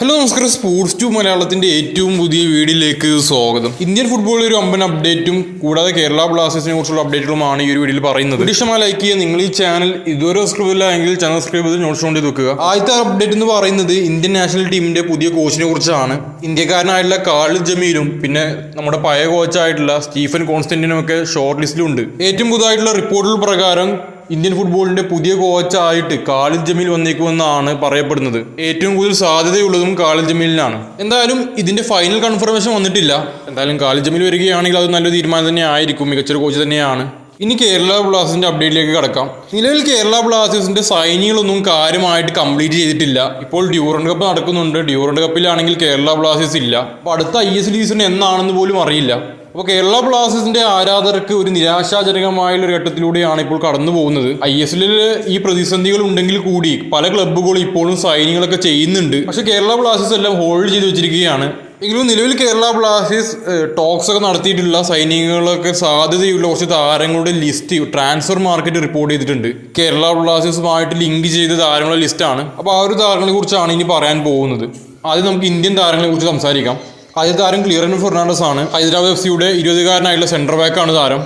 Hello നമസ്കാരം. Sports to മലയാളത്തിന്റെ ഏറ്റവും പുതിയ വീഡിയോയിലേക്ക് സ്വാഗതം. ഇന്ത്യൻ ഫുട്ബോളിൽ ഒരു അമ്പൻ അപ്ഡേറ്റും കൂടാതെ കേരള ബ്ലാസ്റ്റേഴ്സിനെ കുറിച്ചുള്ള അപ്ഡേറ്റുകളുമാണ് ഈ ഒരു വീഡിയോയിൽ പറയുന്നത്. ഇഷ്ടമായ ലൈക്ക് ചെയ്യുക. നിങ്ങൾ ഈ ചാനൽ ഇതുവരെ സബ്സ്ക്രൈബ് ഇല്ല എങ്കിൽ ചാനൽ സബ്സ്ക്രൈബ് ചെയ്ത് നോട്ട്സ് കൊണ്ട് വെക്കുക. ആദ്യത്തെ അപ്ഡേറ്റ് എന്ന് പറയുന്നത് ഇന്ത്യൻ നാഷണൽ ടീമിന്റെ പുതിയ കോച്ചിനെ കുറിച്ചാണ്. ഇന്ത്യക്കാരനായിട്ടുള്ള കാളിദ് ജമീലും പിന്നെ നമ്മുടെ പഴയ കോച്ചായിട്ടുള്ള സ്റ്റീഫൻ കോൺസ്റ്റന്റിനും ഒക്കെ ഷോർട്ട് ലിസ്റ്റിലുണ്ട് ഏറ്റവും പുതുതായിട്ടുള്ള റിപ്പോർട്ടുകൾ പ്രകാരം ഇന്ത്യൻ ഫുട്ബോളിന്റെ പുതിയ കോച്ചായിട്ട് കാലിദ് ജമീൽ വന്നേക്കുമെന്നാണ് പറയപ്പെടുന്നത്. ഏറ്റവും കൂടുതൽ സാധ്യതയുള്ളതും കാലിദ് ജമീലിനാണ്. എന്തായാലും ഇതിന്റെ ഫൈനൽ കൺഫർമേഷൻ വന്നിട്ടില്ല. എന്തായാലും കാലിദ് ജമീൽ വരികയാണെങ്കിൽ അത് നല്ലൊരു തീരുമാനം തന്നെ ആയിരിക്കും മികച്ചൊരു കോച്ച് തന്നെയാണ്. ഇനി കേരള ബ്ലാസ്റ്റേഴ്സിന്റെ അപ്ഡേറ്റിലേക്ക് കടക്കാം. നിലവിൽ കേരള ബ്ലാസ്റ്റേഴ്സിന്റെ സൈനികളൊന്നും കാര്യമായിട്ട് കംപ്ലീറ്റ് ചെയ്തിട്ടില്ല. ഇപ്പോൾ ഡ്യൂറൻഡ് കപ്പ് നടക്കുന്നുണ്ട്. ഡ്യൂറൻഡ് കപ്പിലാണെങ്കിൽ കേരള ബ്ലാസ്റ്റേഴ്സ് ഇല്ല. അപ്പോൾ അടുത്ത ഐ എസ് സീസൺ എന്നാണെന്ന് പോലും അറിയില്ല. അപ്പോൾ കേരള ബ്ലാസ്റ്റേഴ്സിന്റെ ആരാധകർക്ക് ഒരു നിരാശാജനകമായുള്ള ഒരു ഘട്ടത്തിലൂടെയാണ് ഇപ്പോൾ കടന്നു പോകുന്നത്. ഐ എസ് എല്ലിൽ ഈ പ്രതിസന്ധികൾ ഉണ്ടെങ്കിൽ കൂടി പല ക്ലബ്ബുകളും ഇപ്പോഴും സൈനികളൊക്കെ ചെയ്യുന്നുണ്ട്. പക്ഷേ കേരള ബ്ലാസ്റ്റേഴ്സ് എല്ലാം ഹോൾഡ് ചെയ്ത് വെച്ചിരിക്കുകയാണ്. എങ്കിലും നിലവിൽ കേരള ബ്ലാസ്റ്റേഴ്സ് ടോക്സ് ഒക്കെ നടത്തിയിട്ടുള്ള സൈനികളൊക്കെ സാധ്യതയുള്ള കുറച്ച് താരങ്ങളുടെ ലിസ്റ്റ് ട്രാൻസ്ഫർ മാർക്കറ്റ് റിപ്പോർട്ട് ചെയ്തിട്ടുണ്ട്. കേരള ബ്ലാസ്റ്റേഴ്സുമായിട്ട് ലിങ്ക് ചെയ്ത താരങ്ങളുടെ ലിസ്റ്റാണ്. അപ്പോൾ ആ ഒരു താരങ്ങളെ കുറിച്ചാണ് ഇനി പറയാൻ പോകുന്നത്. ആദ്യം നമുക്ക് ഇന്ത്യൻ താരങ്ങളെ കുറിച്ച് സംസാരിക്കാം. ആദ്യ താരം ക്ലിയറൻ ഫെർണാണ്ടസ് ആണ്. ഹൈദരാബാദ് എഫ് സിയുടെ ഇരുപതുകാരനായുള്ള സെൻട്രൽ ബാക്കാണ് താരം.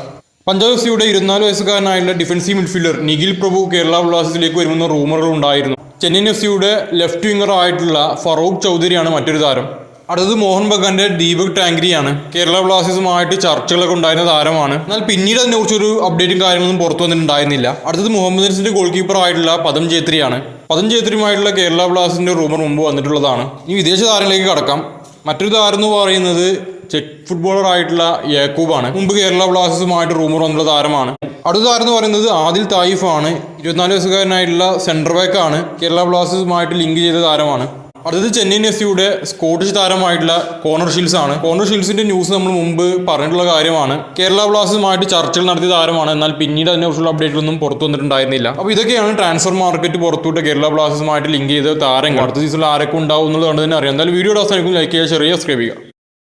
പഞ്ചാബ് എഫ് സിയുടെ ഇരുപത്തിനാല് വയസ്സുകാരനായുള്ള ഡിഫൻസീവ് മിഡ്ഫീൽഡർ നിഖിൽ പ്രഭു കേരള ബ്ലാസ്റ്റേഴ്സിലേക്ക് വരുമെന്ന റൂമറുകൾ ഉണ്ടായിരുന്നു. ചെന്നൈയിൻ എഫ് സിയുടെ ലെഫ്റ്റ് വിംഗർ ആയിട്ടുള്ള ഫറൂഖ് ചൗധരിയാണ് മറ്റൊരു താരം. അടുത്തത് മോഹൻ ബഗാന്റെ ദീപക് ടാങ്കരിയാണ്. കേരള ബ്ലാസ്റ്റേഴ്സുമായിട്ട് ചർച്ചകളൊക്കെ ഉണ്ടായിരുന്ന താരമാണ്. എന്നാൽ പിന്നീട് അതിനെക്കുറിച്ചൊരു അപ്ഡേറ്റും കാര്യങ്ങളൊന്നും പുറത്തു വന്നിട്ടുണ്ടായിരുന്നില്ല. അടുത്തത് മുഹമ്മദ് നസിന്റെ ഗോൾ കീപ്പർ ആയിട്ടുള്ള പദം ജേത്രിയാണ് പദം ജേത്രിയുമായിട്ടുള്ള കേരള ബ്ലാസ്റ്റേഴ്സിന്റെ റൂമർ മുമ്പ് വന്നിട്ടുള്ളതാണ്. ഈ വിദേശ താരങ്ങളിലേക്ക് കടക്കാം. മറ്റൊരു താരം എന്ന് പറയുന്നത് ചെക്ക് ഫുട്ബോളർ ആയിട്ടുള്ള യാക്കൂബാണ്. മുമ്പ് കേരള ബ്ലാസ്റ്റേഴ്സുമായിട്ട് റൂമർ വന്നുള്ള താരമാണ്. അടുത്ത താരം എന്ന് പറയുന്നത് ആദിൽ തായിഫാണ്. ഇരുപത്തിനാല് വയസ്സുകാരനായിട്ടുള്ള സെൻട്രർ ബാക്കാണ് കേരള ബ്ലാസ്റ്റേഴ്സുമായിട്ട് ലിങ്ക് ചെയ്ത താരമാണ്. അടുത്തത് ചെന്നൈയിൻ എഫ് സിയുടെ സ്കോട്ടിഷ് താരമായിട്ടുള്ള കോർണർ ഷീൽസ് ആണ്. കോർണർ ഷീൽസിന്റെ ന്യൂസ് നമ്മൾ മുമ്പ് പറഞ്ഞിട്ടുള്ള കാര്യമാണ്. കേരള ബ്ലാസ്റ്റേഴ്സുമായിട്ട് ചർച്ചകൾ നടത്തിയ താരമാണ്. എന്നാൽ പിന്നീട് അതിനെക്കുറിച്ചുള്ള അപ്ഡേറ്റുകളൊന്നും പുറത്തു വന്നിട്ടുണ്ടായിരുന്നില്ല. അപ്പോൾ ഇതൊക്കെയാണ് ട്രാൻസ്ഫർ മാർക്കറ്റ് പുറത്തുവിട്ട് കേരള ബ്ലാസ്റ്റേഴ്സുമായിട്ട് ലിങ്ക് ചെയ്ത താരങ്ങൾ. അടുത്ത സീസണിൽ ആരൊക്കെ ഉണ്ടാവും എന്നുള്ളത് കണ്ട് തന്നെ അറിയാം. എന്തായാലും വീഡിയോ അവസാനിക്കും ലൈക്ക് ചെയ്യുക ചെറിയ സബ്സ്ക്രൈബ് ചെയ്യുക.